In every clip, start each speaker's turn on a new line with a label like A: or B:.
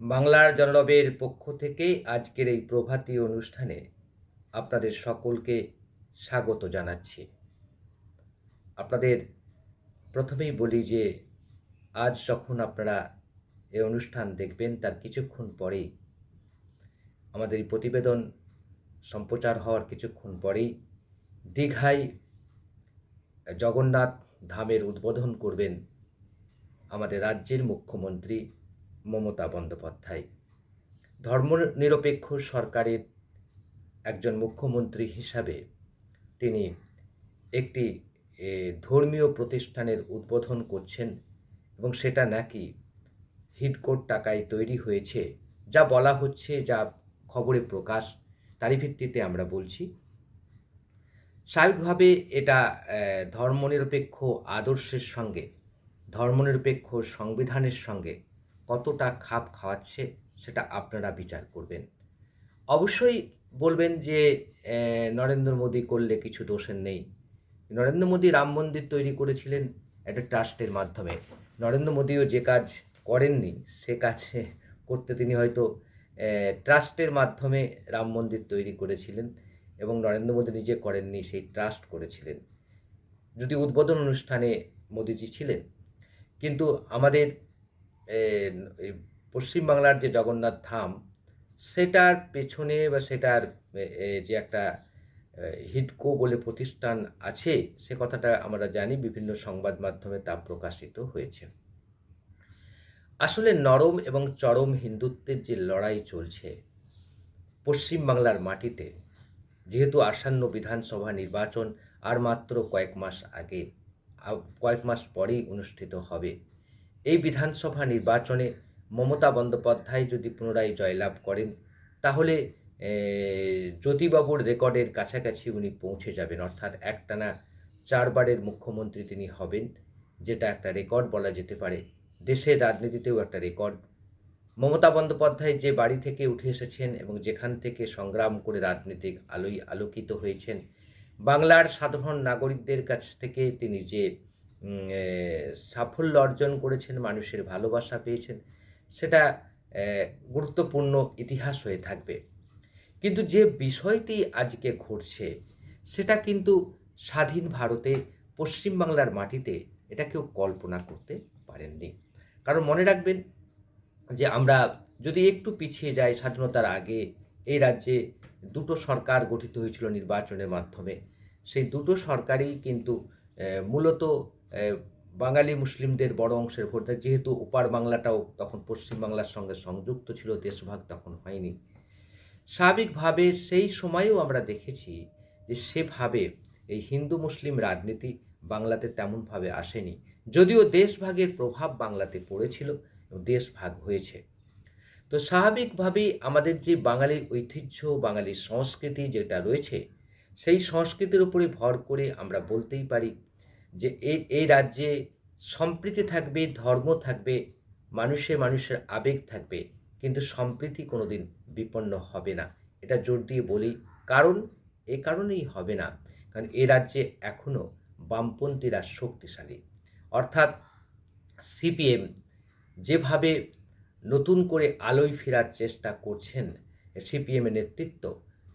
A: বাংলার জনরবের পক্ষ থেকে আজকের এই প্রভাতী অনুষ্ঠানে আপনাদের সকলকে স্বাগত জানাচ্ছি। আপনাদের প্রথমেই বলি যে, আজ যখন আপনারা এই অনুষ্ঠান দেখবেন, তার কিছুক্ষণ পরেই আমাদের এই প্রতিবেদন সম্প্রচার হওয়ার কিছুক্ষণ পরেই দীঘায় জগন্নাথ ধামের উদ্বোধন করবেন আমাদের রাজ্যের মুখ্যমন্ত্রী মমতা বন্দ্যোপাধ্যায়। ধর্মনিরপেক্ষ সরকারের একজন মুখ্যমন্ত্রী হিসাবে তিনি একটি ধর্মীয় প্রতিষ্ঠানের উদ্বোধন করছেন এবং সেটা নাকি হিডকোর টাকায় তৈরি হয়েছে। যা বলা হচ্ছে, যা খবরে প্রকাশ, তারই ভিত্তিতে আমরা বলছি। স্বাভাবিকভাবে এটা ধর্মনিরপেক্ষ আদর্শের সঙ্গে, ধর্মনিরপেক্ষ সংবিধানের সঙ্গে কতটা খাপ খাওয়াচ্ছে সেটা আপনারা বিচার করবেন। অবশ্যই বলবেন যে নরেন্দ্র মোদী করলে কিছু দোষের নেই। নরেন্দ্র মোদী রাম মন্দির তৈরি করেছিলেন একটা ট্রাস্টের মাধ্যমে। নরেন্দ্র মোদীও যে কাজ করেননি, সে কাজ করতে তিনি হয়তো ট্রাস্টের মাধ্যমে রাম মন্দির তৈরি করেছিলেন এবং নরেন্দ্র মোদী নিজে করেননি, সেই ট্রাস্ট করেছিলেন। যদি উদ্বোধন অনুষ্ঠানে মোদিজি ছিলেন। কিন্তু আমাদের পশ্চিমবাংলার যে জগন্নাথ ধাম, সেটার পেছনে বা সেটার যে একটা হিডকো বলে প্রতিষ্ঠান আছে, সে কথাটা আমরা জানি, বিভিন্ন সংবাদ মাধ্যমে তা প্রকাশিত হয়েছে। আসলে নরম এবং চরম হিন্দুত্বের যে লড়াই চলছে, পশ্চিমবাংলার মাটিতে, যেহেতু আসন্ন বিধানসভা নির্বাচন আর মাত্র কয়েক মাস আগে কয়েক মাস পরেই অনুষ্ঠিত হবে এই বিধানসভা নির্বাচনে মমতা বন্দ্যোপাধ্যায় যদি পুনরায় জয়লাভ করেন, তাহলে জ্যোতিবাবুর রেকর্ডের কাছাকাছি উনি পৌঁছে যাবেন। অর্থাৎ একটানা চারবারের মুখ্যমন্ত্রী তিনি হবেন, যেটা একটা রেকর্ড বলা যেতে পারে। দেশের রাজনীতিতেও একটা রেকর্ড। মমতা বন্দ্যোপাধ্যায় যে বাড়ি থেকে উঠে এসেছেন এবং যেখান থেকে সংগ্রাম করে রাজনীতিক আলোয় আলোকিত হয়েছেন, বাংলার সাধারণ নাগরিকদের কাছ থেকে তিনি যে সাফল্য অর্জন করেছেন, মানুষের ভালোবাসা পেয়েছেন, সেটা গুরুত্বপূর্ণ ইতিহাস হয়ে থাকবে। কিন্তু যে বিষয়টি আজকে ঘটছে, সেটা কিন্তু স্বাধীন ভারতে পশ্চিমবাংলার মাটিতে এটা কেউ কল্পনা করতে পারেননি। কারণ মনে রাখবেন যে আমরা যদি একটু পিছিয়ে যাই স্বাধীনতার আগে, এই রাজ্যে দুটো সরকার গঠিত হয়েছিল নির্বাচনের মাধ্যমে। সেই দুটো সরকারই কিন্তু মূলত বাঙালি মুসলিমদের বড় অংশের ভোট দেয়। যেহেতু ওপার বাংলাটাও তখন পশ্চিমবাংলার সঙ্গে সংযুক্ত ছিল, দেশভাগ তখন হয়নি। স্বাভাবিকভাবে সেই সময়েও আমরা দেখেছি যে সেভাবে এই হিন্দু মুসলিম রাজনীতি বাংলাতে তেমনভাবে আসেনি। যদিও দেশভাগের প্রভাব বাংলাতে পড়েছিল এবং দেশ ভাগ হয়েছে। তো স্বাভাবিকভাবেই আমাদের যে বাঙালির ঐতিহ্য, বাঙালির সংস্কৃতি যেটা রয়েছে, সেই সংস্কৃতির উপরে ভর করে আমরা বলতেই পারি যে এই এই রাজ্যে সম্প্রীতি থাকবে, ধর্ম থাকবে, মানুষে মানুষের আবেগ থাকবে, কিন্তু সম্প্রীতি কোনোদিন বিপন্ন হবে না। এটা জোর দিয়ে বলি, কারণ, এ কারণেই হবে না। কারণ এ রাজ্যে এখনও বামপন্থীরা শক্তিশালী। অর্থাৎ সিপিএম যেভাবে নতুন করে আলোয় ফেরার চেষ্টা করছেন, সিপিএমের নেতৃত্ব,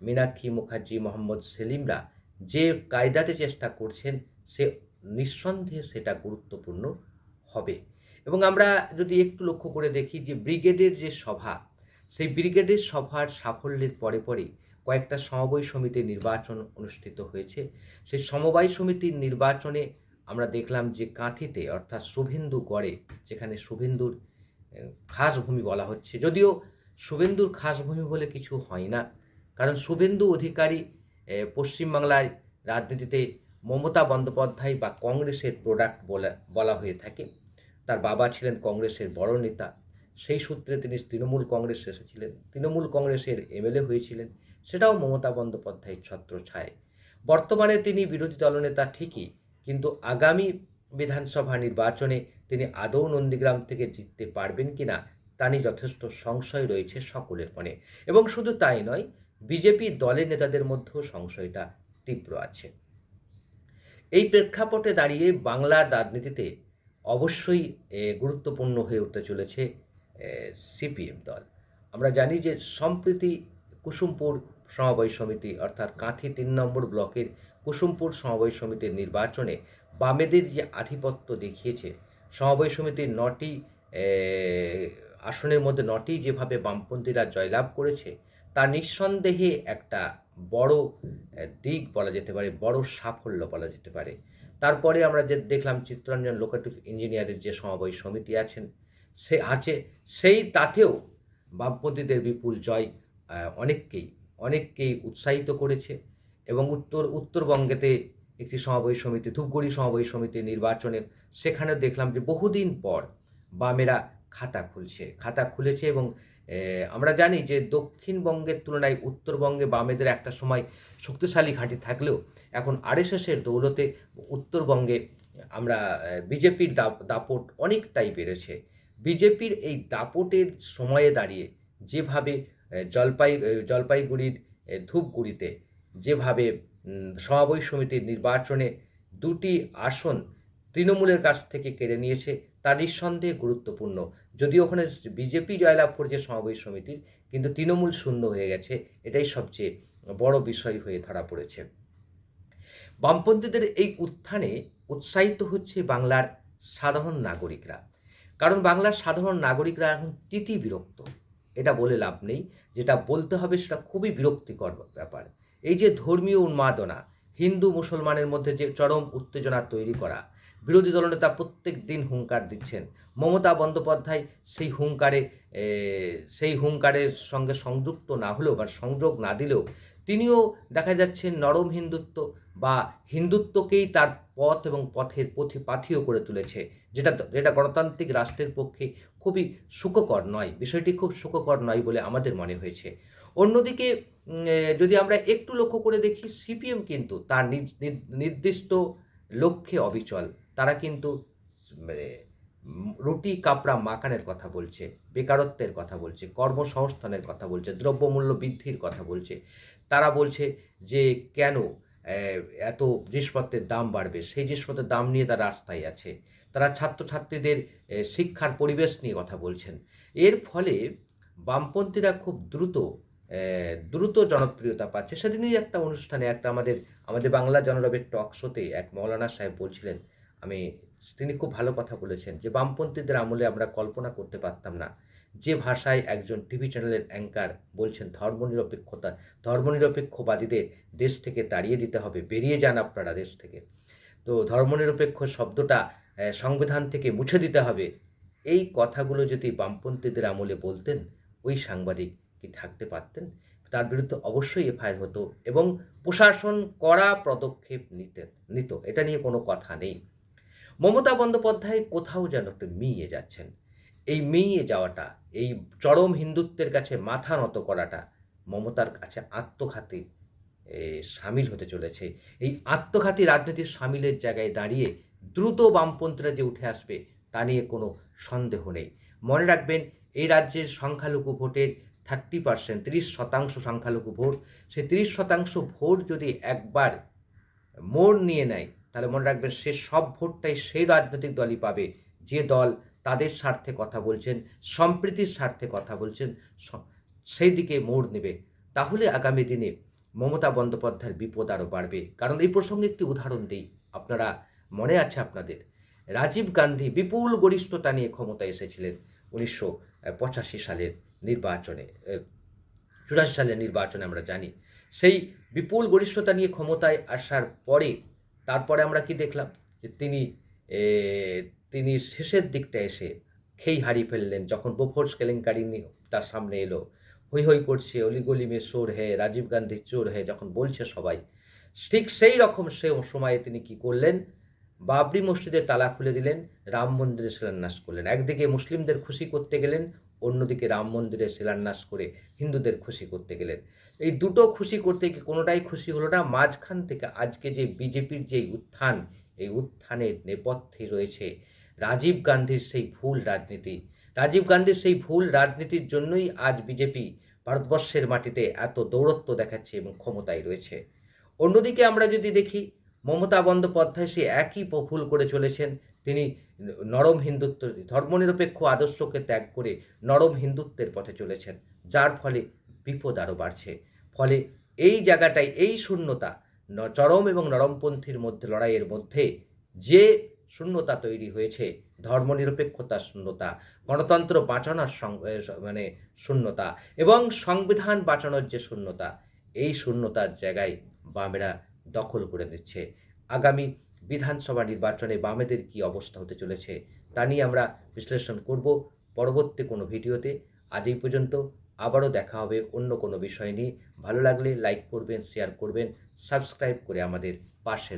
A: মীনাক্ষী মুখার্জি, মোহাম্মদ সেলিমরা যে কায়দাতে চেষ্টা করছেন, সে নিঃসন্দেহে সেটা গুরুত্বপূর্ণ হবে। এবং আমরা যদি একটু লক্ষ্য করে দেখি যে ব্রিগেডের যে সভা, সেই ব্রিগেডের সভার সাফল্যের পরে পরে কয়েকটা সমবায় সমিতির নির্বাচন অনুষ্ঠিত হয়েছে। সেই সমবায় সমিতির নির্বাচনে আমরা দেখলাম যে কাঁথিতে, অর্থাৎ শুভেন্দু গড়ে, যেখানে শুভেন্দুর খাস ভূমি বলা হচ্ছে। যদিও শুভেন্দুর খাস ভূমি বলে কিছু হয় না, কারণ শুভেন্দু অধিকারী পশ্চিমবাংলায় রাজনীতিতে মমতা বন্দ্যোপাধ্যায় বা কংগ্রেসের প্রোডাক্ট বলা বলা হয়ে থাকে। তার বাবা ছিলেন কংগ্রেসের বড় নেতা। সেই সূত্রে তিনি তৃণমূল কংগ্রেস এসেছিলেন। তৃণমূল কংগ্রেসের এমএলএ হয়েছিলেন। সেটাও মমতা বন্দ্যোপাধ্যায়ের ছত্র ছায় বর্তমানে তিনি বিরোধী দলনেতা ঠিকই, কিন্তু আগামী বিধানসভা নির্বাচনে তিনি আদৌ নন্দীগ্রাম থেকে জিততে পারবেন কিনা, তা নিয়ে যথেষ্ট সংশয় রয়েছে সকলের মনে। এবং শুধু তাই নয়, বিজেপি দলের নেতাদের মধ্যেও সংশয়টা তীব্র আছে। এই প্রেক্ষাপটে দাঁড়িয়ে বাংলার রাজনীতিতে অবশ্যই গুরুত্বপূর্ণ হয়ে উঠতে চলেছে সিপিএম দল। আমরা জানি যে সম্প্রতি কুসুমপুর সমবায় সমিতি, অর্থাৎ কাঁথি তিন নম্বর ব্লকের কুসুমপুর সমবায় সমিতির নির্বাচনে বামেদের যে আধিপত্য দেখিয়েছে, সমবায় সমিতির নটি আসনের মধ্যে নটি যেভাবে বামপন্থীরা জয়লাভ করেছে তা নিঃসন্দেহে একটা বড় দিক বলা যেতে পারে, বড় সাফল্য বলা যেতে পারে। তারপরে আমরা যে দেখলাম চিত্তরঞ্জন লোকেটিভ ইঞ্জিনিয়ারের যে সমবায় সমিতি আছেন, সে আছে, সেই তাতেও বামপন্থীদের বিপুল জয় অনেককেই অনেককেই উৎসাহিত করেছে এবং উত্তর, উত্তরবঙ্গেতে একটি সমবায় সমিতি, ধূপগুড়ি সমবায় সমিতি নির্বাচনে সেখানেও দেখলাম যে বহুদিন পর বামেরা খাতা খুলছে, খাতা খুলেছে এবং আমরা জানি যে দক্ষিণবঙ্গের তুলনায় উত্তরবঙ্গে বামেদের একটা সময় শক্তিশালী ঘাঁটি থাকলেও এখন আরএসএসের দৌলতে উত্তরবঙ্গে আমরা বিজেপির দাপট অনেকটাই বেড়েছে। বিজেপির এই দাপটের সময়ে দাঁড়িয়ে যেভাবে জলপাই জলপাইগুড়ির ধূপগুড়িতে যেভাবে উম, সমবায় সমিতির নির্বাচনে দুটি আসন তৃণমূলের কাছ থেকে কেড়ে নিয়েছে তা নিঃসন্দেহে গুরুত্বপূর্ণ। যদিও ওখানে বিজেপি জয়লাভ করেছে সমবায় সমিতির, কিন্তু তৃণমূল শূন্য হয়ে গেছে, এটাই সবচেয়ে বড় বিষয় হয়ে ধরা পড়েছে। বামপন্থীদের এই উত্থানে উৎসাহিত হচ্ছে বাংলার সাধারণ নাগরিকরা। কারণ বাংলার সাধারণ নাগরিকরা এখন তিতি বিরক্ত। এটা বলে লাভ নেই। যেটা বলতে হবে সেটা খুবই বিরক্তিকর ব্যাপার। এই যে ধর্মীয় উন্মাদনা, হিন্দু মুসলমানের মধ্যে যে চরম উত্তেজনা তৈরি করা বিরোধী দলনেতা প্রত্যেক দিন হুঙ্কার দিচ্ছেন। মমতা বন্দ্যোপাধ্যায় সেই হুঙ্কারে সেই হুঙ্কারের সঙ্গে সংযুক্ত না হলেও বা সংযোগ না দিলেও তিনিও দেখা যাচ্ছে নরম হিন্দুত্ব বা হিন্দুত্বকেই তার পথ এবং পথের পথে পাথিও করে তুলেছে। যেটা যেটা গণতান্ত্রিক রাষ্ট্রের পক্ষে খুবই সুখকর নয়, বিষয়টি খুব সুখকর নয় বলে আমাদের মনে হয়েছে। অন্যদিকে যদি আমরা একটু লক্ষ্য করে দেখি, সিপিএম কিন্তু তার নির্দিষ্ট লক্ষ্যে অবিচল। তারা কিন্তু মানে, রুটি কাপড়া মাখানের কথা বলছে বেকারত্বের কথা বলছে কর্মসংস্থানের কথা বলছে দ্রব্যমূল্য বৃদ্ধির কথা বলছে। তারা বলছে যে কেন এত জিনিসপত্রের দাম বাড়বে? সেই জিনিসপত্রের দাম নিয়ে তারা রাস্তায় আছে। তারা ছাত্রছাত্রীদের শিক্ষার পরিবেশ নিয়ে কথা বলছেন। এর ফলে বামপন্থীরা খুব দ্রুত দ্রুত জনপ্রিয়তা পাচ্ছে। সেদিনই একটা অনুষ্ঠানে একটা আমাদের আমাদের বাংলা জনরবের টক শোতে এক মৌলানা সাহেব বলছিলেন আমি, তিনি খুব ভালো কথা বলেছেন যে, বামপন্থীদের আমলে আমরা কল্পনা করতে পারতাম না। যে ভাষায় একজন টিভি চ্যানেলের অ্যাঙ্কার বলছেন, ধর্মনিরপেক্ষতা, ধর্মনিরপেক্ষবাদীদের দেশ থেকে তাড়িয়ে দিতে হবে, বেরিয়ে যান আপনারা দেশ থেকে। তো ধর্মনিরপেক্ষ শব্দটা সংবিধান থেকে মুছে দিতে হবে। এই কথাগুলো যদি বামপন্থীদের আমলে বলতেন, ওই সাংবাদিক কি থাকতে পারতেন? তার বিরুদ্ধে অবশ্যই এফআইআর হতো এবং প্রশাসন কড়া পদক্ষেপ নিতেন, নিত। এটা নিয়ে কোনো কথা নেই। মমতা বন্দ্যোপাধ্যায় কোথাও যেন একটু মিইয়ে যাচ্ছেন। এই মিইয়ে যাওয়াটা, এই চরম হিন্দুত্বের কাছে মাথা নত করাটা মমতার কাছে আত্মঘাতী সামিল হতে চলেছে। এই আত্মঘাতী রাজনীতির সামিলের জায়গায় দাঁড়িয়ে দ্রুত বামপন্থীরা যে উঠে আসবে, তা নিয়ে কোনো সন্দেহ নেই। মনে রাখবেন, এই রাজ্যের সংখ্যালঘু ভোটের থার্টি পার্সেন্ট, তিরিশ শতাংশ সংখ্যালঘু ভোট। সেই তিরিশ শতাংশ ভোট যদি একবার মোড় নিয়ে নেয় তাহলে মনে রাখবেন সে সব ভোটটাই সেই রাজনৈতিক দলই পাবে। যে দল তাদের স্বার্থে কথা বলছেন, সম্প্রীতির স্বার্থে কথা বলছেন সেই দিকে মোড় নেবে। তাহলে আগামী দিনে মমতা বন্দ্যোপাধ্যায়ের বিপদ আরও বাড়বে। কারণ এই প্রসঙ্গে একটি উদাহরণ দিই। আপনারা, মনে আছে আপনাদের? রাজীব গান্ধী বিপুল গরিষ্ঠতা নিয়ে ক্ষমতায় এসেছিলেন উনিশশো পঁচাশি সালের নির্বাচনে চুরাশি সালের নির্বাচনে আমরা জানি। সেই বিপুল গরিষ্ঠতা নিয়ে ক্ষমতায় আসার পরে তারপরে আমরা কি দেখলাম? যে তিনি তিনি শেষের দিকটা এসে খেই হারিয়ে ফেললেন। যখন বোফোর্স কেলেঙ্কারি তার সামনে এলো। হই হই করছে অলিগলি মে চোর হে, রাজীব গান্ধী চোর হে, যখন বলছে সবাই। ঠিক সেই রকম সে সময়ে তিনি কি করলেন? বাবরি মসজিদের তালা খুলে দিলেন, রাম মন্দিরে শিলান্যাস করলেন। একদিকে মুসলিমদের খুশি করতে গেলেন অন্যদিকে রাম মন্দিরে শিলান্যাস করে হিন্দুদের খুশি করতে গেলেন। এই দুটো খুশি করতে গিয়ে কোনোটাই খুশি হলো না। মাঝখান থেকে আজকে যে বিজেপির যে উত্থান, এই উত্থানের নেপথ্যে রয়েছে রাজীব গান্ধীর সেই ভুল রাজনীতি। রাজীব গান্ধীর সেই ভুল রাজনীতির জন্যই আজ বিজেপি ভারতবর্ষের মাটিতে এত দৌরত্ব দেখাচ্ছে এবং ক্ষমতায় রয়েছে। অন্যদিকে আমরা যদি দেখি, মমতা বন্দ্যোপাধ্যায় সে একই ভুল করে চলেছেন। তিনি নরম হিন্দুত্ব, ধর্মনিরপেক্ষ আদর্শকে ত্যাগ করে নরম হিন্দুত্বের পথে চলেছেন, যার ফলে বিপদ আরও বাড়ছে। ফলে এই জায়গাটায় এই শূন্যতা চরম এবং নরমপন্থীর মধ্যে, লড়াইয়ের মধ্যে যে শূন্যতা তৈরি হয়েছে ধর্মনিরপেক্ষতার শূন্যতা, গণতন্ত্র বাঁচানোর মানে শূন্যতা এবং সংবিধান বাঁচানোর যে শূন্যতা, এই শূন্যতার জায়গায় বামেরা দখল করে নিচ্ছে। আগামী বিধানসভা নির্বাচনে বামেদের কি অবস্থা হতে চলেছে, তা নিয়ে আমরা বিশ্লেষণ করব পরবর্তী কোনো ভিডিওতে। আজ এই পর্যন্ত, আবারও দেখা হবে অন্য কোনো বিষয় নিয়ে। ভালো লাগলে লাইক করবেন শেয়ার করবেন সাবস্ক্রাইব করে আমাদের পাশে